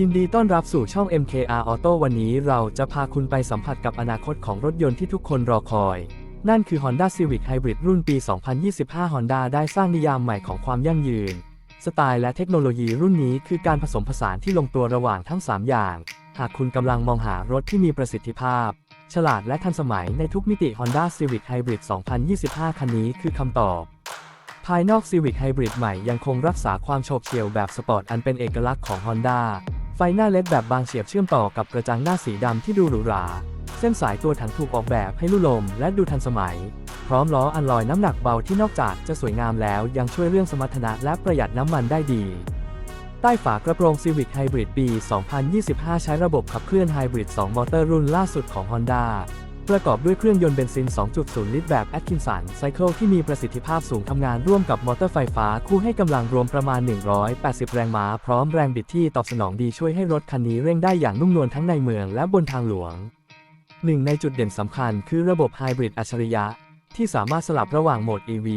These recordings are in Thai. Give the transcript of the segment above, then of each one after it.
ยินดีต้อนรับสู่ช่อง MKR Auto วันนี้เราจะพาคุณไปสัมผัสกับอนาคตของรถยนต์ที่ทุกคนรอคอย นั่นคือ Honda Civic Hybrid รุ่นปี 2025 Honda ได้สร้างนิยามใหม่ของความยั่งยืน สไตล์และเทคโนโลยีรุ่นนี้คือการผสมผสานที่ลงตัวระหว่างทั้ง 3 อย่าง หากคุณกำลังมองหารถที่มีประสิทธิภาพ ฉลาดและทันสมัยในทุกมิติ Honda Civic Hybrid 2025 คันนี้คือคำตอบภายนอก Civic Hybrid ใหม่ยังคงรักษาความโฉบเฉี่ยวแบบสปอร์ตอันเป็นเอกลักษณ์ของ Honda ไฟหน้าเล็ดแบบบางเฉียบเชื่อมต่อกับกระจังหน้าสีดำที่ดูหรูหรา เส้นสายตัวถังถูกออกแบบให้ลู่ลมและดูทันสมัย พร้อมล้ออันลอยน้ำหนักเบาที่นอกจากจะสวยงามแล้วยังช่วยเรื่องสมรรถนะและประหยัดน้ำมันได้ดี ใต้ฝากระโปรง Civic Hybrid ปี 2025 ใช้ระบบขับเคลื่อนไฮบริด2มอเตอร์รุ่นล่าสุดของ Honda ประกอบด้วยเครื่องยนต์เบนซิน 2.0 ลิตรแบบ Atkinson Cycle ที่มีประสิทธิภาพสูงทำงานร่วมกับมอเตอร์ไฟฟ้า คู่ให้กำลังรวมประมาณ 180 แรงม้า พร้อมแรงบิดที่ตอบสนองดีช่วยให้รถคันนี้เร่งได้อย่างนุ่มนวลทั้งในเมืองและบนทางหลวง หนึ่งในจุดเด่นสำคัญคือระบบไฮบริดอัจฉริยะ ที่สามารถสลับระหว่างโหมด EV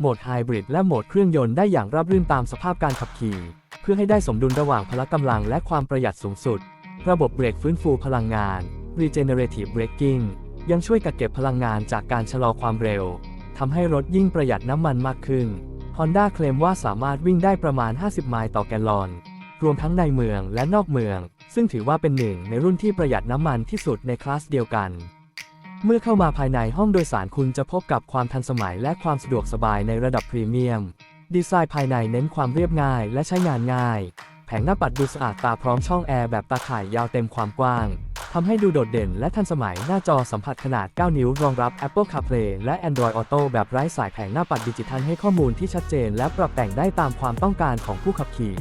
โหมดไฮบริดและโหมดเครื่องยนต์ได้อย่างราบรื่นตามสภาพการขับขี่ เพื่อให้ได้สมดุลระหว่างพละกำลังและความประหยัดสูงสุด ระบบเบรกฟื้นฟูพลังงาน Regenerative Braking ยังช่วยกักเก็บพลังงานจากการชะลอความเร็วทำให้รถยิ่งประหยัดน้ำมันมากขึ้น Honda เคลมว่าสามารถวิ่งได้ประมาณ 50 ไมล์ต่อแกลลอน รวมทั้งในเมืองและนอกเมือง ซึ่งถือว่าเป็นหนึ่งในรุ่นที่ประหยัดน้ำมันที่สุดในคลาสเดียวกัน เมื่อเข้ามาภายในห้องโดยสารคุณจะพบกับความทันสมัยและความสะดวกสบายในระดับพรีเมียม ดีไซน์ภายในเน้นความเรียบง่ายและใช้งานง่าย แผงหน้าปัดดูสะอาดตาพร้อมช่องแอร์แบบตาข่ายยาวเต็มความกว้าง ทำให้ดูโดดเด่นและทันสมัยหน้าจอสัมผัสขนาด 9 นิ้ว รองรับ Apple CarPlay และ Android Auto แบบไร้สายแผงหน้าปัดดิจิทัลให้ข้อมูลที่ชัดเจน และปรับแต่งได้ตามความต้องการของผู้ขับขี่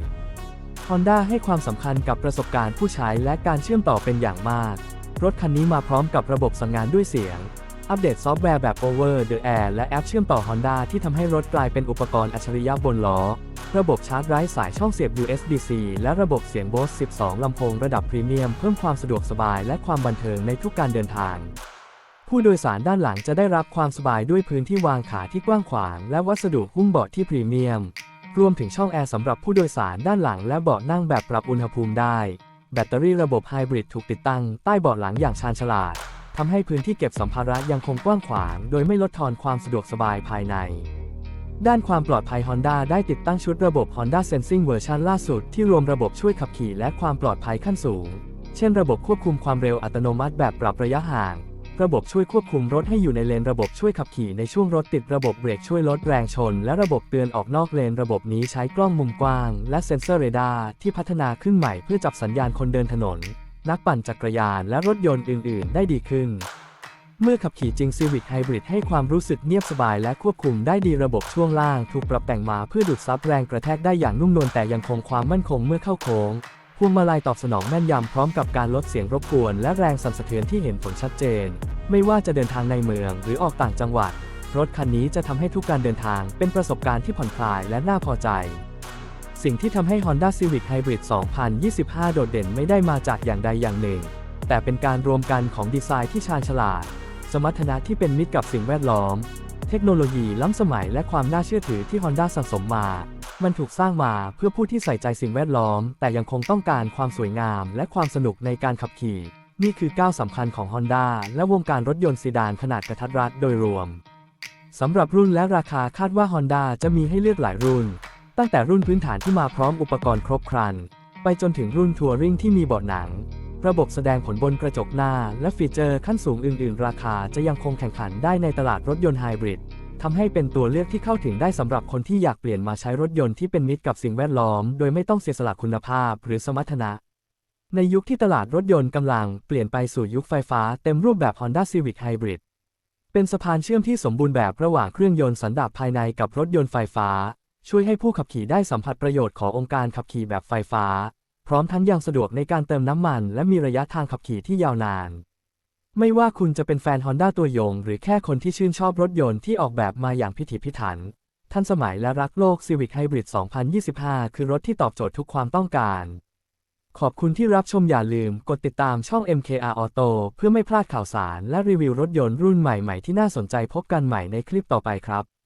Honda ให้ความสำคัญกับประสบการณ์ผู้ใช้และการเชื่อมต่อเป็นอย่างมาก รถคันนี้มาพร้อมกับระบบสั่งงานด้วยเสียง อัปเดตซอฟต์แวร์แบบ Over the Air และแอปเชื่อมต่อ Honda ที่ทำให้รถกลายเป็นอุปกรณ์อัจฉริยะบนล้อ ระบบชาร์จไร้สายช่องเสียบ USB-C และระบบเสียง Bose 12 ลำโพงระดับพรีเมียมเพิ่มความสะดวกสบายและความบันเทิงในทุกการเดินทาง ผู้โดยสารด้านหลังจะได้รับความสบายด้วยพื้นที่วางขาที่กว้างขวาง และวัสดุหุ้มเบาะที่พรีเมียม รวมถึงช่องแอร์สำหรับผู้โดยสารด้านหลังและเบาะนั่งแบบปรับอุณหภูมิได้ แบตเตอรี่ระบบไฮบริดถูกติดตั้งใต้เบาะหลังอย่างชาญฉลาดทำให้พื้นที่เก็บสัมภาระยังคงกว้างขวาง โดยไม่ลดทอนความสะดวกสบายภายใน ด้านความปลอดภัย Honda ได้ติดตั้งชุดระบบ Honda Sensing เวอร์ชันล่าสุดที่รวมระบบช่วยขับขี่และความปลอดภัยขั้นสูง เช่นระบบควบคุมความเร็วอัตโนมัติแบบปรับระยะห่าง ระบบช่วยควบคุมรถให้อยู่ในเลน ระบบช่วยขับขี่ในช่วงรถติด ระบบเบรกช่วยลดแรงชน และระบบเตือนออกนอกเลน ระบบนี้ใช้กล้องมุมกว้าง และเซ็นเซอร์เรดาร์ที่พัฒนาขึ้นใหม่เพื่อจับสัญญาณคนเดินถนน นักปั่นจักรยานและรถยนต์อื่น ๆ ได้ดีขึ้น เมื่อขับขี่จริง Civic Hybrid ให้ความรู้สึกเงียบสบายและควบคุมได้ดีระบบช่วงล่าง ถูกปรับแต่งมาเพื่อดูดซับแรงกระแทกได้อย่างนุ่มนวลแต่ยังคงความมั่นคงเมื่อเข้าโค้งพวงมาลัยตอบสนองแม่นยำพร้อมกับการลดเสียงรบกวน และแรงสั่นสะเทือนที่เห็นผลชัดเจน ไม่ว่าจะเดินทางในเมืองหรือออกต่างจังหวัด รถคันนี้จะทำให้ทุกการเดินทางเป็นประสบการณ์ที่ผ่อนคลายและน่าพอใจ สิ่งที่ทำให้ Honda Civic Hybrid 2025 โดดเด่นไม่ได้มาจากอย่างใดอย่างหนึ่ง แต่เป็นการรวมกันของดีไซน์ที่ชาญฉลาด สมรรถนะที่เป็นมิตรกับสิ่งแวดล้อม เทคโนโลยีล้ำสมัยและความน่าเชื่อถือที่ Honda สะสมมา มันถูกสร้างมาเพื่อผู้ที่ใส่ใจสิ่งแวดล้อม แต่ยังคงต้องการความสวยงาม และความสนุกในการขับขี่ นี่คือก้าวสำคัญของ Honda และวงการรถยนต์ซีดานขนาดกระทัดรัดโดยรวมสำหรับรุ่นและราคาคาดว่า Honda จะมีให้เลือกหลายรุ่น ตั้งแต่รุ่นพื้นฐานที่มาพร้อมอุปกรณ์ครบครัน ไปจนถึงรุ่นทัวริงที่มีเบาะหนัง ระบบแสดงผลบนกระจกหน้า และฟีเจอร์ขั้นสูงอื่น ๆ ราคาจะยังคงแข่งขันได้ในตลาดรถยนต์ไฮบริดทำให้เป็นตัวเลือกที่เข้าถึงได้สำหรับคนที่อยากเปลี่ยนมาใช้รถยนต์ที่เป็นมิตรกับสิ่งแวดล้อม โดยไม่ต้องเสียสละคุณภาพหรือสมรรถนะ ในยุคที่ตลาดรถยนต์กำลังเปลี่ยนไปสู่ยุคไฟฟ้าเต็มรูปแบบ Honda Civic Hybrid เป็นสะพานเชื่อมที่สมบูรณ์แบบระหว่างเครื่องยนต์สันดาปภายในกับรถยนต์ไฟฟ้า ช่วยให้ผู้ขับขี่ได้สัมผัสประโยชน์ขององค์การขับขี่แบบไฟฟ้า พร้อมทั้งยังสะดวกในการเติมน้ำมัน และมีระยะทางขับขี่ที่ยาวนาน ไม่ว่าคุณจะเป็นแฟน Honda ตัวยง หรือแค่คนที่ชื่นชอบรถยนต์ที่ออกแบบมาอย่างพิถีพิถัน ทันสมัยและรักโลก Civic Hybrid 2025 คือรถที่ตอบโจทย์ทุกความต้องการ ขอบคุณที่รับชมอย่าลืมกดติดตามช่อง MKR Auto เพื่อไม่พลาดข่าวสาร และรีวิวรถยนต์รุ่นใหม่ๆที่น่าสนใจพบกันใหม่ในคลิปต่อไปครับ